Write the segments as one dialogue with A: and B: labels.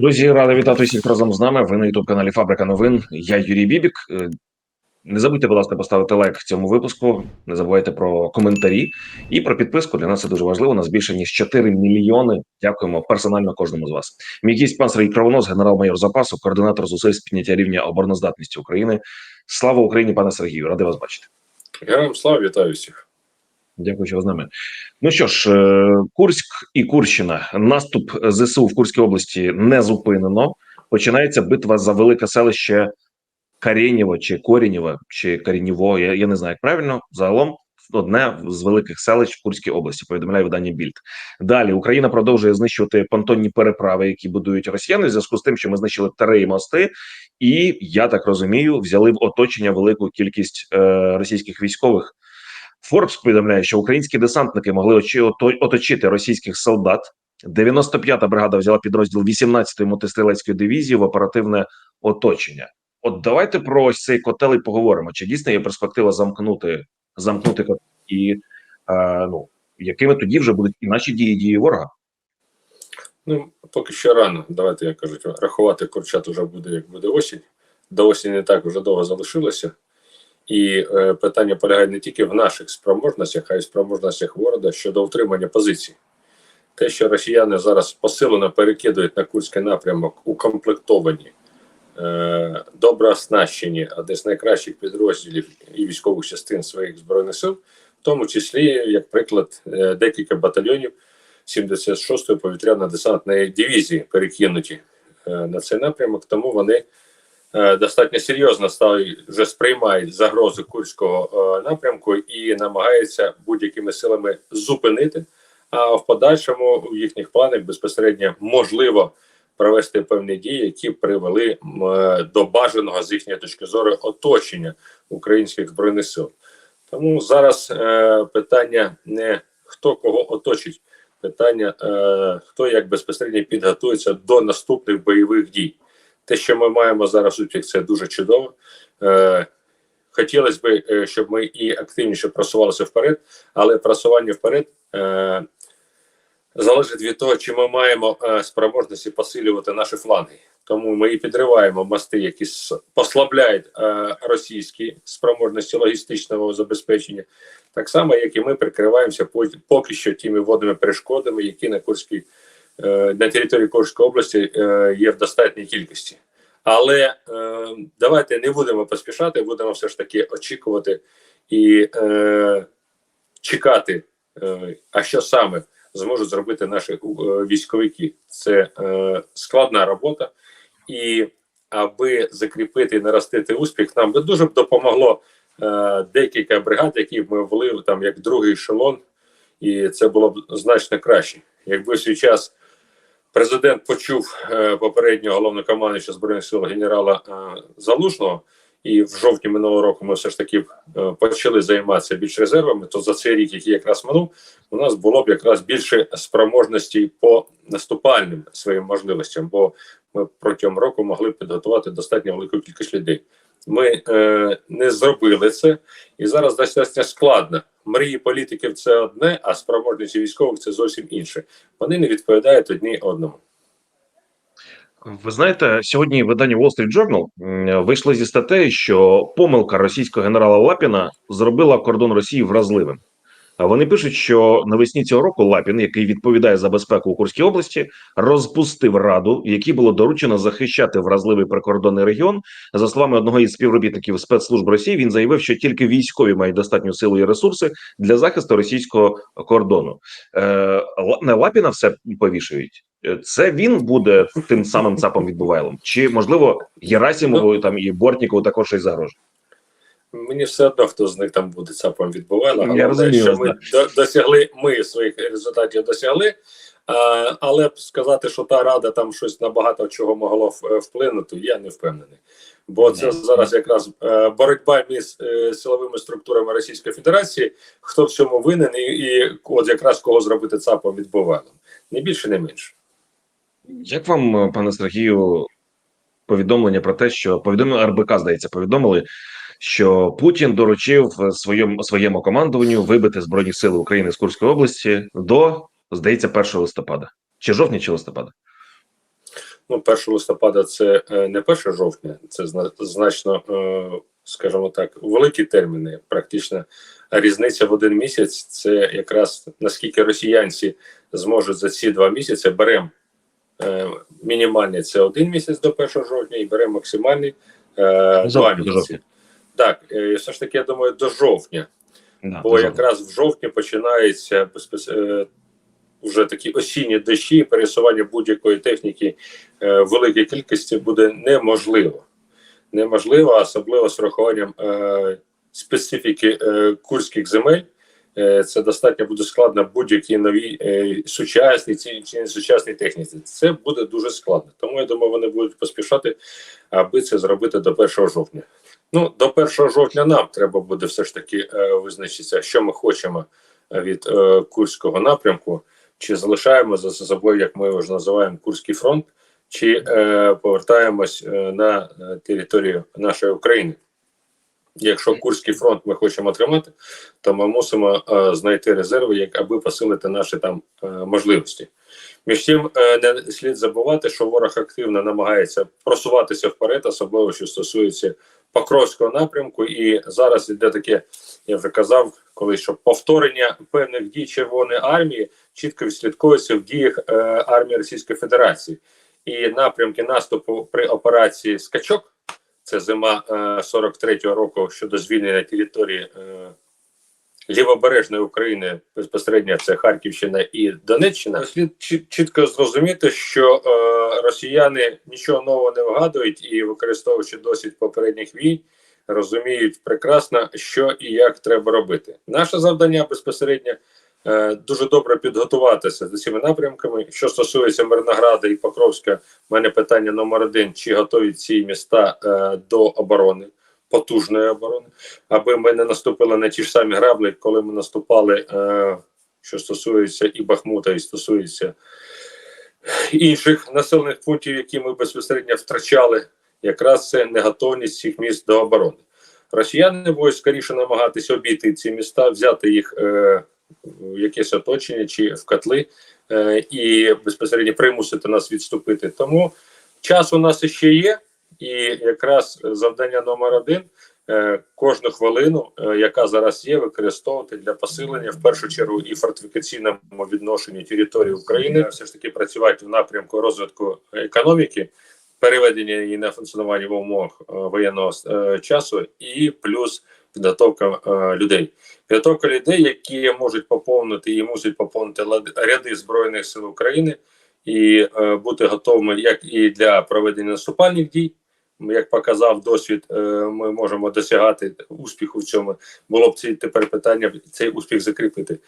A: Друзі, радий вітати всіх разом з нами. Ви на youtube каналі Фабрика новин. Я Юрій Бібік. Е, Не забудьте, будь ласка, поставити лайк цьому випуску. Не забувайте про коментарі і про підписку. Для нас це дуже важливо. Нас більше ніж 4 мільйони. Дякуємо персонально кожному з вас. Мій гість пан Сергій Кравонос, генерал-майор запасу, координатор зусиль з підняття рівня обороноздатності України. Слава Україні, пане Сергію! Радий вас бачити.
B: Героям слава вітаю всіх.
A: Дякую, що ви з нами. Ну що ж, е, Курськ і Курщина. Наступ ЗСУ в Курській області не зупинено. Починається битва за велике селище Карєнєво чи Корінєво, чи Карінєво. Я, я не знаю, як правильно. Загалом одне з великих селищ в Курській області. Повідомляє видання Більд. Далі Україна продовжує знищувати понтонні переправи, які будують росіяни, в зв'язку з тим, що ми знищили три мости, і я так розумію, взяли в оточення велику кількість е, російських військових. Форбс повідомляє, що українські десантники могли оточити російських солдат. 95-та бригада взяла підрозділ 18-ї мотострілецької дивізії в оперативне оточення. От давайте про ось цей котел і поговоримо. Чи дійсно є перспектива замкнути замкнути котел і е, ну якими тоді вже будуть і наші дії, дії ворога?
B: Ну, поки що рано. Давайте, як кажуть, рахувати курчат вже буде, як буде осінь. До осені так вже довго залишилося. І е, питання полягає не тільки в наших спроможностях, а й спроможностях ворога щодо утримання позицій. Те, що росіяни зараз посилено перекидують на Курський напрямок, укомплектовані, е, добре оснащені, одне з найкращих підрозділів і військових частин своїх збройних сил, в тому числі, як приклад, е, декілька батальйонів 76-ї повітряно-десантної дивізії перекинуті е, на цей напрямок, тому вони достатньо серйозно вже сприймають загрози Курського е, напрямку і намагаються будь-якими силами зупинити. А в подальшому в їхніх планах безпосередньо можливо провести певні дії, які привели е, до бажаного з їхньої точки зору оточення українських збройних сил. Тому зараз е, питання не хто кого оточить, питання е, хто як безпосередньо підготується до наступних бойових дій. Те, що ми маємо зараз у тих, це дуже чудово. Е, хотілося б, е, щоб ми і активніше просувалися вперед, але просування вперед е, залежить від того, чи ми маємо е, спроможності посилювати наші фланги. Тому ми і підриваємо мости, які послабляють е, російські спроможності логістичного забезпечення, так само, як і ми прикриваємося поки що тими водними перешкодами, які на Курській на території Курської області е, є в достатній кількості. Але е, давайте не будемо поспішати, будемо все ж таки очікувати і е, чекати, е, а що саме зможуть зробити наші е, військовики. Це е, складна робота, і аби закріпити і наростити успіх, нам би дуже б допомогло е, декілька бригад, які ми ввели там як другий ешелон, і це було б значно краще. Якби в свій час президент почув е, попереднього головнокомандуюча збройних сил генерала е, Залужного, і в жовтні минулого року ми все ж таки е, почали займатися більш резервами, то за цей рік, який якраз минув, у нас було б якраз більше спроможностей по наступальним своїм можливостям, бо ми протягом року могли підготувати достатньо велику кількість людей. Ми е, не зробили це, і зараз достатньо складно. Мрії політиків це одне, а спроможності військових це зовсім інше. Вони не відповідають одні одному.
A: Ви знаєте, сьогодні видання Wall Street Journal вийшло зі статтею, що помилка російського генерала Лапіна зробила кордон Росії вразливим. Вони пишуть, що навесні цього року Лапін, який відповідає за безпеку у Курській області, розпустив раду, якій було доручено захищати вразливий прикордонний регіон. За словами одного із співробітників спецслужб Росії, він заявив, що тільки військові мають достатню силу і ресурси для захисту російського кордону. Е, на Лапіна все повішують. Е, Це він буде тим самим цапом відбувайлом, чи можливо Герасимову там і Бортнікову також щось загрожує?
B: Мені все одно, хто з них там буде цапом відбувало.
A: Я
B: Головне,
A: розумію,
B: що ми до- досягли, ми своїх результатів досягли. А, але сказати, що та рада там щось набагато чого могло вплинути, я не впевнений. Бо це зараз якраз е, боротьба між е, силовими структурами Російської Федерації, хто в цьому винен, і, і от якраз кого зробити ЦАПом відбувалом. Не більше, не менше.
A: Як вам, е, пане Сергію, повідомлення про те, що повідомили РБК, здається, повідомили, що Путін доручив е, своєму своєму командуванню вибити збройні сили України з Курської області до, здається, 1 листопада, чи жовтня, чи листопада?
B: Ну, 1 листопада це е, не 1 жовтня, це значно, е, скажімо так, великі терміни. Практично різниця в один місяць. Це якраз наскільки росіянці зможуть за ці два місяці беремо мінімальний це один місяць до 1 жовтня і беремо максимальний два місяці.
A: Жовтня.
B: Так, е, все ж таки, я думаю, до жовтня.
A: Да,
B: Бо
A: дуже.
B: якраз в жовтні починається безпос... е, вже такі осінні дощі, пересування будь-якої техніки е, в великій кількості буде неможливо. Неможливо, особливо з урахуванням е, специфіки е, курських земель. Е, це достатньо буде складно будь-якій новій е, сучасній ці- чи не сучасній техніці. Це буде дуже складно. Тому я думаю, вони будуть поспішати, аби це зробити до 1 жовтня. Ну, до 1 жовтня нам треба буде все ж таки е, визначитися, що ми хочемо від е, Курського напрямку, чи залишаємо за собою, як ми його ж називаємо, Курський фронт, чи е, повертаємось е, на е, територію нашої України. Якщо Курський фронт ми хочемо тримати, то ми мусимо е, знайти резерви, як аби посилити наші там е, можливості. Між тим, е, не слід забувати, що ворог активно намагається просуватися вперед, особливо що стосується Покровського напрямку. І зараз іде таке, я вже казав, коли що повторення певних дій Червоної армії чітко відслідковується в діях е, армії Російської Федерації. І напрямки наступу при операції Скачок, це зима е, 43-го року щодо звільнення території е, лівобережної України, безпосередньо це Харківщина і Донеччина. Слід чіт- чітко зрозуміти, що е, росіяни нічого нового не вигадують і, використовуючи досвід попередніх війн, розуміють прекрасно, що і як треба робити. Наше завдання безпосередньо е, дуже добре підготуватися з цими напрямками. Що стосується Мирнограда і Покровська, в мене питання номер один: чи готові ці міста е, до оборони, потужної оборони, аби ми не наступили на ті ж самі граблі, коли ми наступали, е, що стосується і Бахмута, і стосується інших населених пунктів, які ми безпосередньо втрачали, якраз це неготовність цих міст до оборони. Росіяни будуть скоріше намагатися обійти ці міста, взяти їх е, в якесь оточення чи в котли е, і безпосередньо примусити нас відступити. Тому час у нас ще є, і якраз завдання номер один. е, Кожну хвилину, е, яка зараз є, використовувати для посилення в першу чергу і фортифікаційному відношенні території України, все ж таки працювати в напрямку розвитку економіки, переведення її на функціонування в умовах е, воєнного часу, і плюс підготовка людей. Підготовка людей, які можуть поповнити і мусять поповнити ряди збройних сил України і е, бути готовими як і для проведення наступальних дій. Як показав досвід, е, ми можемо досягати успіху в цьому. Було б це тепер питання цей успіх закріпити.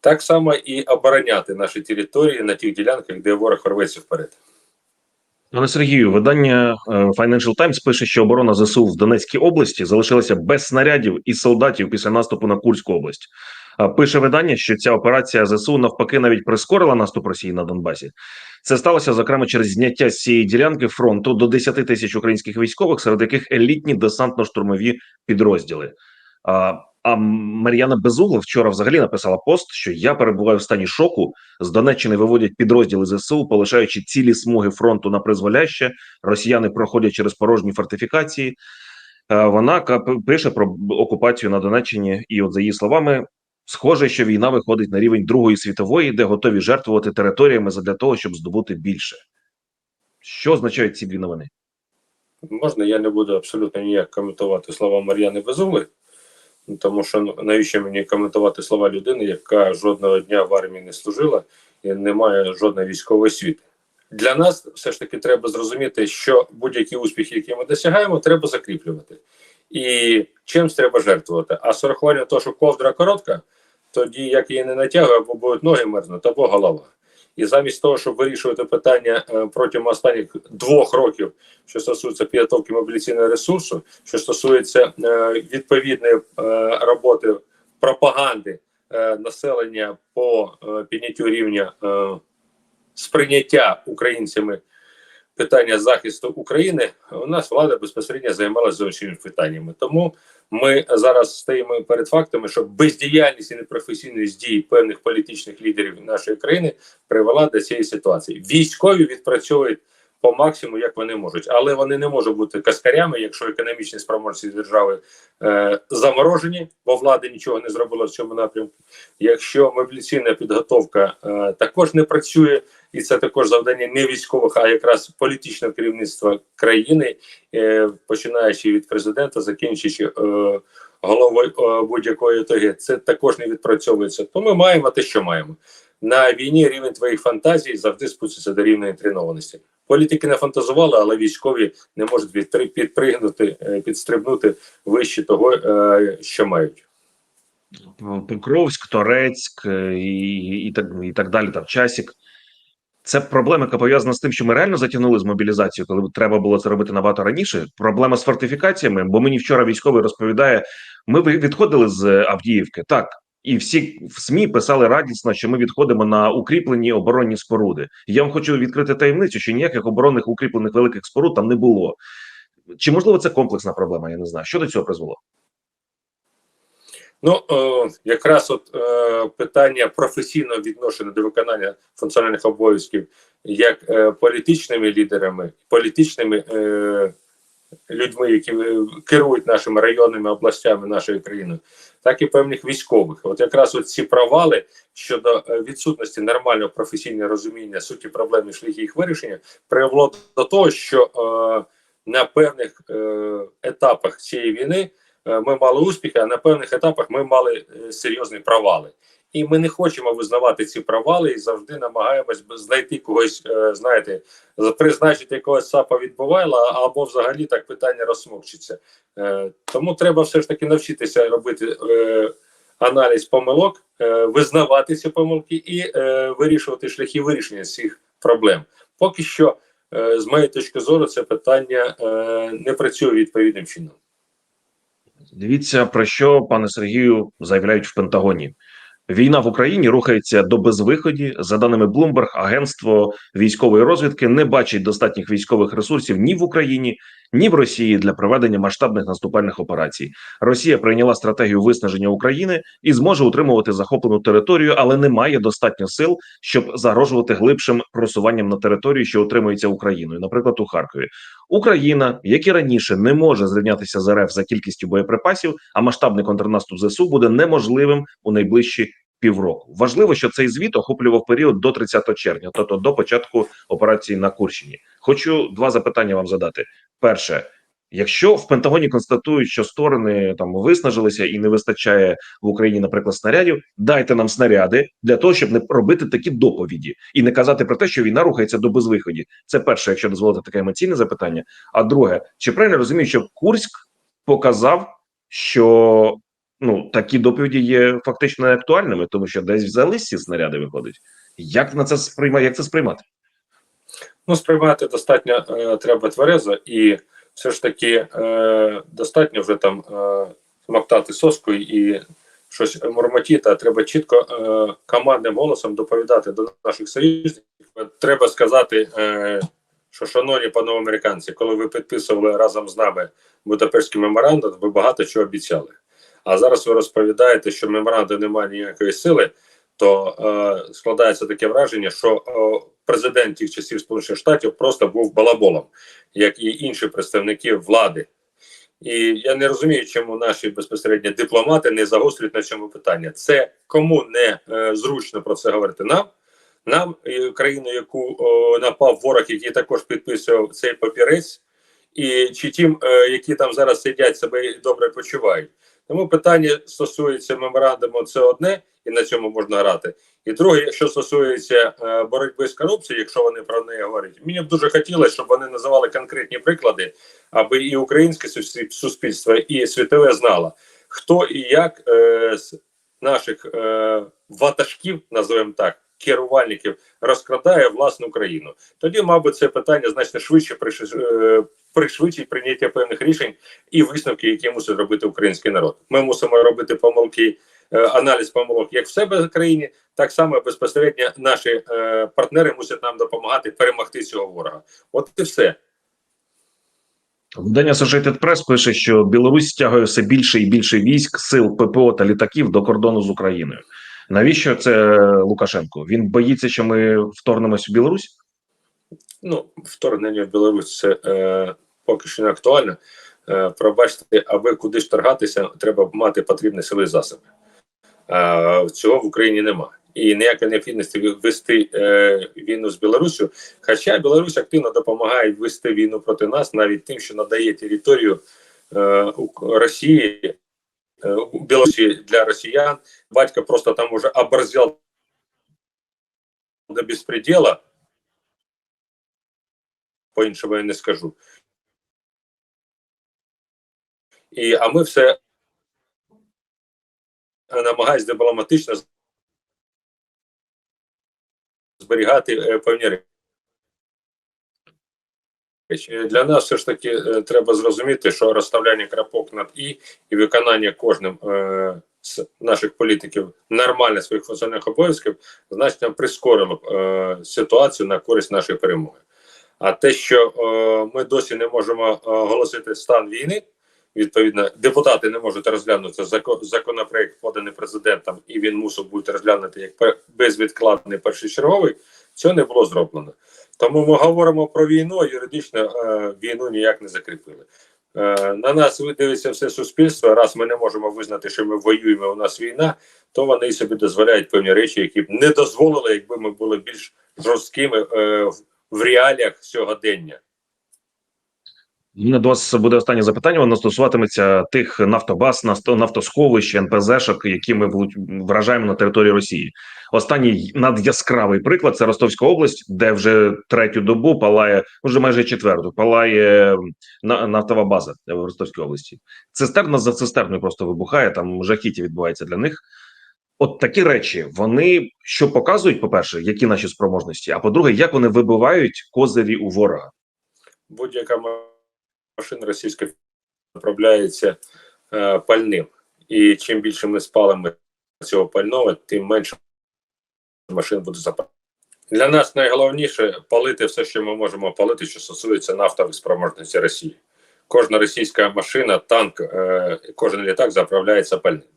B: Так само і обороняти наші території на тих ділянках, де ворог рветься вперед.
A: Пане Сергію, видання е, Financial Times пише, що оборона ЗСУ в Донецькій області залишилася без снарядів і солдатів після наступу на Курську область. А Пише видання, що ця операція ЗСУ навпаки навіть прискорила наступ Росії на Донбасі. Це сталося зокрема через зняття з цієї ділянки фронту до 10 тисяч українських військових, серед яких елітні десантно-штурмові підрозділи. А, а Мар'яна Безугла вчора взагалі написала пост, що я перебуваю в стані шоку. З Донеччини виводять підрозділи ЗСУ, полишаючи цілі смуги фронту на призволяще. Росіяни проходять через порожні фортифікації. Е, Вона пише про окупацію на Донеччині, і, от за її словами, схоже, що війна виходить на рівень Другої світової, де готові жертвувати територіями задля того, щоб здобути більше. Що означають ці дві новини?
B: Можна, я не буду абсолютно ніяк коментувати слова Мар'яни Безугли, ну, тому що ну, навіщо мені коментувати слова людини, яка жодного дня в армії не служила і не має жодної військової освіти. Для нас все ж таки треба зрозуміти, що будь-які успіхи, які ми досягаємо, треба закріплювати. І чимсь треба жертвувати. А з урахуванням того, що ковдра коротка, тоді як її не натягує, або будуть ноги мерзнути, або голова. І замість того, щоб вирішувати питання е, протягом останніх двох років, що стосується підготовки мобілізаційного ресурсу, що стосується е, відповідної е, роботи пропаганди населення по підняттю рівня сприйняття українцями питання захисту України, у нас влада безпосередньо займалася зовсім питаннями. Тому ми зараз стоїмо перед фактами, що бездіяльність і непрофесійність дій певних політичних лідерів нашої країни привела до цієї ситуації. Військові відпрацьовують по максимуму, як вони можуть. Але вони не можуть бути каскарями, якщо економічні спроможності держави е, заморожені, бо влада нічого не зробила в цьому напрямку. Якщо мобілізаційна підготовка е, також не працює, і це також завдання не військових, а якраз політичного керівництва країни, е, починаючи від президента, закінчуючи е, головою е, будь-якої ОТГ, це також не відпрацьовується. То ми маємо те, що маємо. На війні рівень твоїх фантазій завжди спуститься до рівня тренованості. Політики не фантазували, але військові не можуть підпригнути, підстрибнути вище того, що мають.
A: Покровськ, Торецьк і, і, так, і так далі, там Часік. Це проблема, яка пов'язана з тим, що ми реально затягнули з мобілізацією, коли треба було це робити набагато раніше. Проблема з фортифікаціями, бо мені вчора військовий розповідає: ми відходили з е, Авдіївки, так, і всі в СМІ писали радісно, що ми відходимо на укріплені оборонні споруди. Я вам хочу відкрити таємницю, що ніяких оборонних укріплених великих споруд там не було. Чи можливо це комплексна проблема? Я не знаю. Що до цього призвело?
B: Ну е, якраз от е, питання професійного відношення до виконання функціональних обов'язків як е, політичними лідерами, політичними людьми, які керують нашими районними областями нашої країни, так і певних військових. От якраз от ці провали щодо відсутності нормального професійного розуміння суті проблем і шляхів їх вирішення привело до того, що на певних етапах цієї війни ми мали успіхи, а на певних етапах ми мали е, серйозні провали. І ми не хочемо визнавати ці провали і завжди намагаємось знайти когось, е, знаєте, призначити якогось САПа відбувайла, або взагалі так питання розсмокчиться. Е, Тому треба все ж таки навчитися робити е, аналіз помилок, е, визнавати ці помилки і е, вирішувати шляхи вирішення цих проблем. Поки що, е, з моєї точки зору, це питання е, не працює відповідним чином.
A: Дивіться про що пане Сергію заявляють в Пентагоні. Війна в Україні рухається до безвиході. За даними Bloomberg, агентство військової розвідки не бачить достатніх військових ресурсів ні в Україні, ні в Росії для проведення масштабних наступальних операцій. Росія прийняла стратегію виснаження України і зможе утримувати захоплену територію, але не має достатньо сил, щоб загрожувати глибшим просуванням на території, що утримується Україною, наприклад, у Харкові. Україна, як і раніше, не може зрівнятися з РФ за кількістю боєприпасів, а масштабний контрнаступ ЗСУ буде неможливим у найближчі півроку. Важливо, що цей звіт охоплював період до 30 червня, тобто до початку операції на Курщині. Хочу два запитання вам задати. Перше. Якщо в Пентагоні констатують, що сторони там виснажилися і не вистачає в Україні, наприклад, снарядів, дайте нам снаряди для того, щоб не робити такі доповіді і не казати про те, що війна рухається до безвиході. Це перше, якщо дозволити таке емоційне запитання. А друге, чи правильно розумію, що Курськ показав, що ну такі доповіді є фактично неактуальними, тому що десь взялись ці снаряди, виходить. Як на це сприймає, як це сприймати?
B: Ну, сприймати достатньо е, треба тверезо, і все ж таки е, достатньо вже там е, смоктати соскою і щось мурмотіти, а треба чітко е, командним голосом доповідати до наших союзників. Треба сказати, е, що, шановні панове американці, коли ви підписували разом з нами Будапештський меморандум, ви багато чого обіцяли. А зараз ви розповідаєте, що меморандум не має ніякої сили, то е, складається таке враження, що е, президент тих часів Сполучених Штатів просто був балаболом, як і інші представники влади. І я не розумію, чому наші безпосередньо дипломати не загострюють на цьому питання. Це кому не е, зручно про це говорити нам, нам, і країну, яку о, напав ворог, який також підписував цей папірець, і чи тим, е, які там зараз сидять, себе добре почувають. Тому питання стосується меморандуму, це одне, і на цьому можна грати. І друге, що стосується е, боротьби з корупцією, якщо вони про неї говорять, мені б дуже хотілося, щоб вони називали конкретні приклади, аби і українське суспільство, і світове знало, хто і як е, з наших е, ватажків, називаємо так, керувальників, розкрадає власну країну. Тоді, мабуть, це питання значно швидше пришвидшить прийняття певних рішень і висновки, які мусить робити український народ. Ми мусимо робити помилки, е, аналіз помилок як в себе в країні, так само безпосередньо наші е, партнери мусять нам допомагати перемогти цього ворога. От і все.
A: Видання Associated Press пише, що Білорусь стягує все більше і більше військ, сил ППО та літаків до кордону з Україною. Навіщо це Лукашенко? Він боїться, що ми вторгнемось в Білорусь?
B: Ну, вторгнення в Білорусь це е, поки що не актуально. Е, пробачте, аби кудись торгатися, треба мати потрібні сили засоби. Е, цього в Україні нема. І ніякої необхідності вести е, війну з Білоруссю. Хоча Білорусь активно допомагає вести війну проти нас, навіть тим, що надає територію е, Росії е, Білорусі для росіян. Батько просто там уже оборзел до безпредела. По-іншому я не скажу. І, а ми все намагаємось дипломатично зберігати е, певні речі. Для нас все ж таки е, треба зрозуміти, що розставляння крапок над і і виконання кожним е, з наших політиків нормально своїх функціональних обов'язків значно прискорило б е, ситуацію на користь нашої перемоги. А те, що е, ми досі не можемо е, оголосити стан війни, відповідно, депутати не можуть розглянути закон, законопроект, поданий президентом, і він мусив бути розглянутий як безвідкладний першочерговий. Цього не було зроблено. Тому ми говоримо про війну, а юридично е, війну ніяк не закріпили. Е, на нас дивиться все суспільство. Раз ми не можемо визнати, що ми воюємо, у нас війна, то вони собі дозволяють певні речі, які б не дозволили, якби ми були більш жорсткими е, в, реаліях сьогодення.
A: Мене до вас буде останнє запитання. Воно стосуватиметься тих нафтобаз, нафто- нафтосховищ, НПЗшок, які ми вражаємо на території Росії. Останній надяскравий приклад це Ростовська область, де вже третю добу палає, вже майже четверту, палає нафтова база в Ростовській області. Цистерна за цистерною просто вибухає. Там жахіття відбувається для них. От такі речі вони що показують, по-перше, які наші спроможності, а по-друге, як вони вибивають козирі у ворога.
B: Будь-яка машина російська направляється е, пальним. І чим більше ми спалимо цього пального, тим менше машин буде запалити. Для нас найголовніше палити все, що ми можемо палити, що стосується нафтових спроможностей Росії. Кожна російська машина, танк, е, кожен літак заправляється пальним.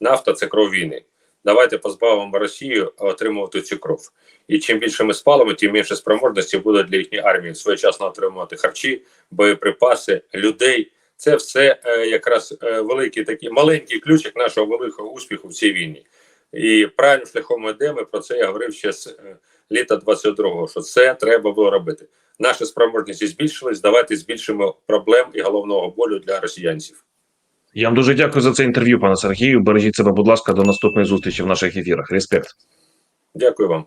B: Нафта це кров війни. Давайте позбавимо Росію отримувати цю кров. І чим більше ми спалимо, тим менше спроможності буде для їхньої армії своєчасно отримувати харчі, боєприпаси, людей. Це все е, якраз е, великий такий маленький ключик нашого великого успіху в цій війні. І правильним шляхом ми йдемо. Про це я говорив ще з е, літа 22-го, що це треба було робити. Наші спроможності збільшились. Давайте збільшимо проблем і головного болю для росіянців.
A: Я вам дуже дякую за це інтерв'ю, пане Сергію. Бережіть себе, будь ласка, до наступної зустрічі в наших ефірах. Респект.
B: Дякую вам.